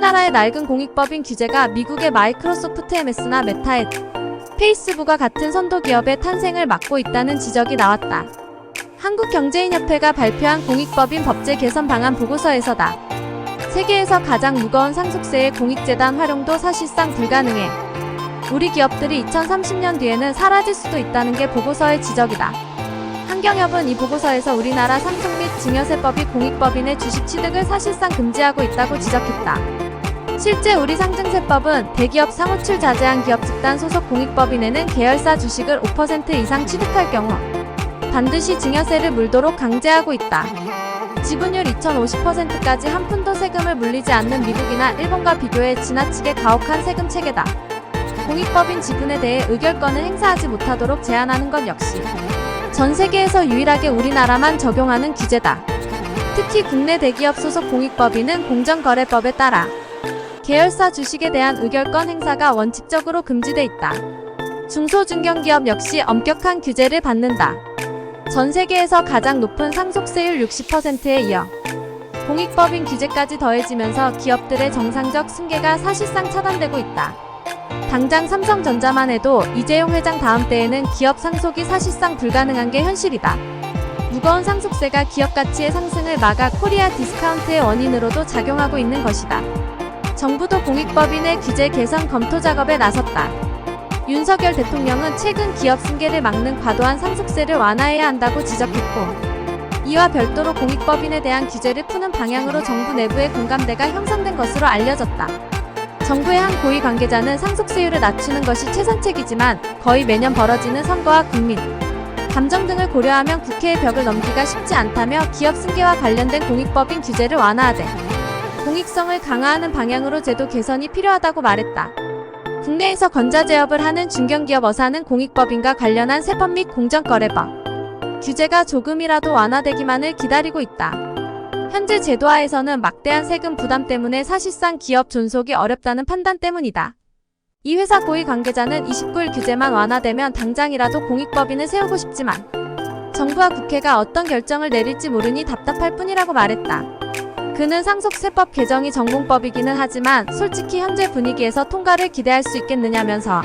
우리나라의 낡은 공익법인 규제가 미국의 마이크로소프트 MS나 메타의 페이스북과 같은 선도 기업의 탄생을 막고 있다는 지적이 나왔다. 한국경제인협회가 발표한 공익법인 법제 개선 방안 보고서에서다. 세계에서 가장 무거운 상속세의 공익재단 활용도 사실상 불가능해. 우리 기업들이 2030년 뒤에는 사라질 수도 있다는 게 보고서의 지적이다. 한경협은 이 보고서에서 우리나라 상속 및 증여세법이 공익법인의 주식 취득을 사실상 금지하고 있다고 지적했다. 실제 우리 상증세법은 대기업 상호출 자제한 기업 집단 소속 공익법인에는 계열사 주식을 5% 이상 취득할 경우 반드시 증여세를 물도록 강제하고 있다. 지분율 2050%까지 한 푼도 세금을 물리지 않는 미국이나 일본과 비교해 지나치게 가혹한 세금 체계다. 공익법인 지분에 대해 의결권을 행사하지 못하도록 제한하는 것 역시 전 세계에서 유일하게 우리나라만 적용하는 규제다. 특히 국내 대기업 소속 공익법인은 공정거래법에 따라 계열사 주식에 대한 의결권 행사가 원칙적으로 금지돼 있다. 중소중견기업 역시 엄격한 규제를 받는다. 전 세계에서 가장 높은 상속세율 60%에 이어 공익법인 규제까지 더해지면서 기업들의 정상적 승계가 사실상 차단되고 있다. 당장 삼성전자만 해도 이재용 회장 다음 때에는 기업 상속이 사실상 불가능한 게 현실이다. 무거운 상속세가 기업 가치의 상승을 막아 코리아 디스카운트의 원인으로도 작용하고 있는 것이다. 정부도 공익법인의 규제 개선 검토 작업에 나섰다. 윤석열 대통령은 최근 기업 승계를 막는 과도한 상속세를 완화해야 한다고 지적했고, 이와 별도로 공익법인에 대한 규제를 푸는 방향으로 정부 내부의 공감대가 형성된 것으로 알려졌다. 정부의 한 고위 관계자는 상속세율을 낮추는 것이 최선책이지만 거의 매년 벌어지는 선거와 국민, 감정 등을 고려하면 국회의 벽을 넘기가 쉽지 않다며 기업 승계와 관련된 공익법인 규제를 완화하되 공익성을 강화하는 방향으로 제도 개선이 필요하다고 말했다. 국내에서 건자 제업을 하는 중견기업 어사는 공익법인과 관련한 세법 및 공정거래법 규제가 조금이라도 완화되기만을 기다리고 있다. 현재 제도하에서는 막대한 세금 부담 때문에 사실상 기업 존속이 어렵다는 판단 때문이다. 이 회사 고위 관계자는 29일 규제만 완화되면 당장이라도 공익법인을 세우고 싶지만 정부와 국회가 어떤 결정을 내릴지 모르니 답답할 뿐이라고 말했다. 그는 상속세법 개정이 전공법이기는 하지만 솔직히 현재 분위기에서 통과를 기대할 수 있겠느냐면서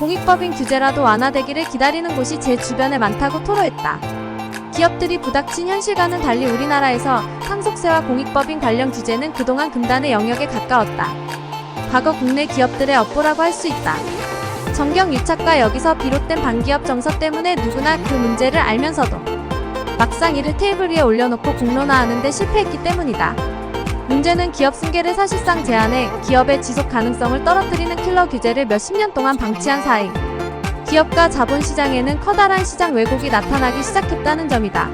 공익법인 규제라도 완화되기를 기다리는 곳이 제 주변에 많다고 토로했다. 기업들이 부닥친 현실과는 달리 우리나라에서 상속세와 공익법인 관련 규제는 그동안 금단의 영역에 가까웠다. 과거 국내 기업들의 업보라고 할 수 있다. 정경 유착과 여기서 비롯된 반기업 정서 때문에 누구나 그 문제를 알면서도 막상 이를 테이블 위에 올려놓고 공론화하는데 실패했기 때문이다. 문제는 기업 승계를 사실상 제한해 기업의 지속 가능성을 떨어뜨리는 킬러 규제를 몇십 년 동안 방치한 사이 기업과 자본시장에는 커다란 시장 왜곡이 나타나기 시작했다는 점이다.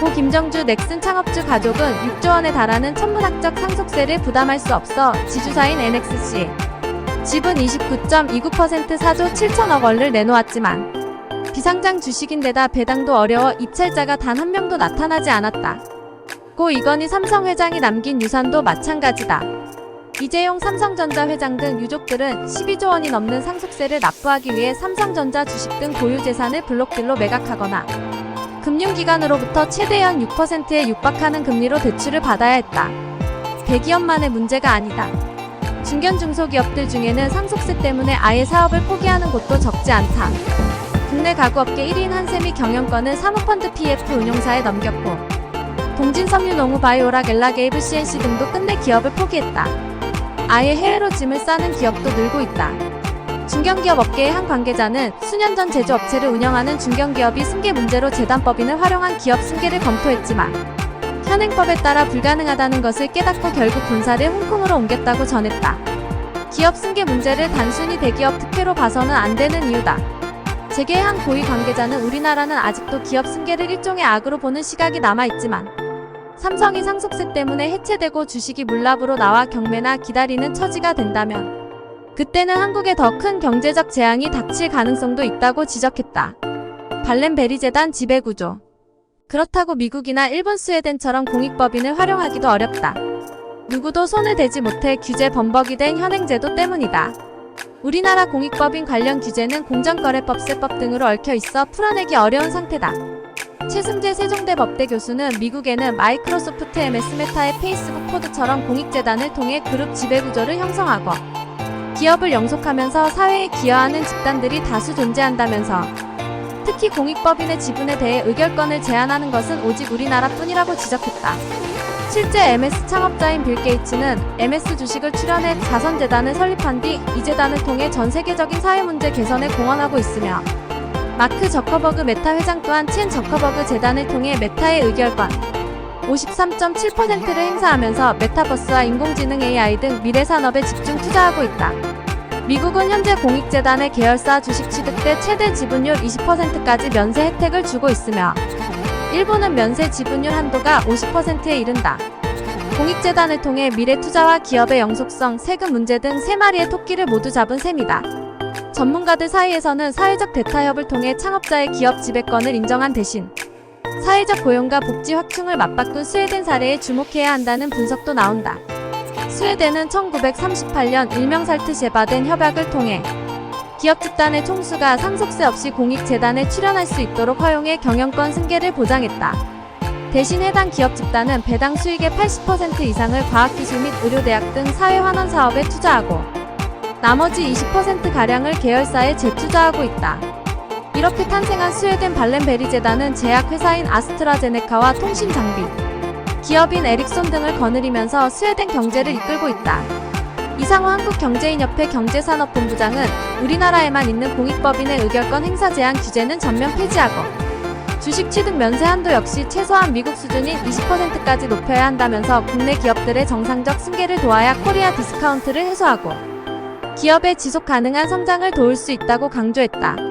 고 김정주 넥슨 창업주 가족은 6조 원에 달하는 천문학적 상속세를 부담할 수 없어 지주사인 NXC 지분 29.29% 사조 7천억 원을 내놓았지만 비상장 주식인데다 배당도 어려워 입찰자가 단 한 명도 나타나지 않았다. 고 이건희 삼성 회장이 남긴 유산도 마찬가지다. 이재용 삼성전자 회장 등 유족들은 12조 원이 넘는 상속세를 납부하기 위해 삼성전자 주식 등 고유 재산을 블록딜로 매각하거나 금융기관으로부터 최대 연 6%에 육박하는 금리로 대출을 받아야 했다. 대기업만의 문제가 아니다. 중견 중소기업들 중에는 상속세 때문에 아예 사업을 포기하는 곳도 적지 않다. 국내 가구업계 1인 한샘이 경영권을 사모펀드 PF 운용사에 넘겼고 동진섬유 농우 바이오락 엘라게이브 CNC 등도 끝내 기업을 포기했다. 아예 해외로 짐을 싸는 기업도 늘고 있다. 중견기업 업계의 한 관계자는 수년 전 제조업체를 운영하는 중견기업이 승계 문제로 재단법인을 활용한 기업 승계를 검토했지만 현행법에 따라 불가능하다는 것을 깨닫고 결국 본사를 홍콩으로 옮겼다고 전했다. 기업 승계 문제를 단순히 대기업 특혜로 봐서는 안 되는 이유다. 재계의 한 고위 관계자는 우리나라는 아직도 기업 승계를 일종의 악으로 보는 시각이 남아있지만 삼성이 상속세 때문에 해체되고 주식이 물납으로 나와 경매나 기다리는 처지가 된다면 그때는 한국에 더 큰 경제적 재앙이 닥칠 가능성도 있다고 지적했다. 발렌베리 재단 지배구조 그렇다고 미국이나 일본 스웨덴처럼 공익법인을 활용하기도 어렵다. 누구도 손을 대지 못해 규제 범벅이 된 현행제도 때문이다. 우리나라 공익법인 관련 규제는 공정거래법 세법 등으로 얽혀 있어 풀어내기 어려운 상태다. 최승재 세종대 법대 교수는 미국에는 마이크로소프트 MS 메타의 페이스북 코드처럼 공익재단을 통해 그룹 지배구조를 형성하고 기업을 영속하면서 사회에 기여하는 집단들이 다수 존재한다면서 특히 공익법인의 지분에 대해 의결권을 제한하는 것은 오직 우리나라뿐이라고 지적했다. 실제 MS 창업자인 빌 게이츠는 MS 주식을 출연해 자선재단을 설립한 뒤 이 재단을 통해 전 세계적인 사회 문제 개선에 공헌하고 있으며 마크 저커버그 메타 회장 또한 첸 저커버그 재단을 통해 메타의 의결권 53.7%를 행사하면서 메타버스와 인공지능 AI 등 미래 산업에 집중 투자하고 있다. 미국은 현재 공익재단의 계열사 주식 취득 때 최대 지분율 20%까지 면세 혜택을 주고 있으며 일본은 면세 지분율 한도가 50%에 이른다. 공익재단을 통해 미래 투자와 기업의 영속성, 세금 문제 등 세 마리의 토끼를 모두 잡은 셈이다. 전문가들 사이에서는 사회적 대타협을 통해 창업자의 기업 지배권을 인정한 대신 사회적 고용과 복지 확충을 맞바꾼 스웨덴 사례에 주목해야 한다는 분석도 나온다. 스웨덴은 1938년 일명 살트셰바덴 협약을 통해 기업 집단의 총수가 상속세 없이 공익재단에 출연할 수 있도록 허용해 경영권 승계를 보장했다. 대신 해당 기업 집단은 배당 수익의 80% 이상을 과학기술 및 의료대학 등 사회환원 사업에 투자하고 나머지 20%가량을 계열사에 재투자하고 있다. 이렇게 탄생한 스웨덴 발렌베리 재단은 제약회사인 아스트라제네카와 통신 장비, 기업인 에릭손 등을 거느리면서 스웨덴 경제를 이끌고 있다. 이상호 한국경제인협회 경제산업본부장은 우리나라에만 있는 공익법인의 의결권 행사 제한 규제는 전면 폐지하고 주식 취득 면세 한도 역시 최소한 미국 수준인 20%까지 높여야 한다면서 국내 기업들의 정상적 승계를 도와야 코리아 디스카운트를 해소하고 기업의 지속 가능한 성장을 도울 수 있다고 강조했다.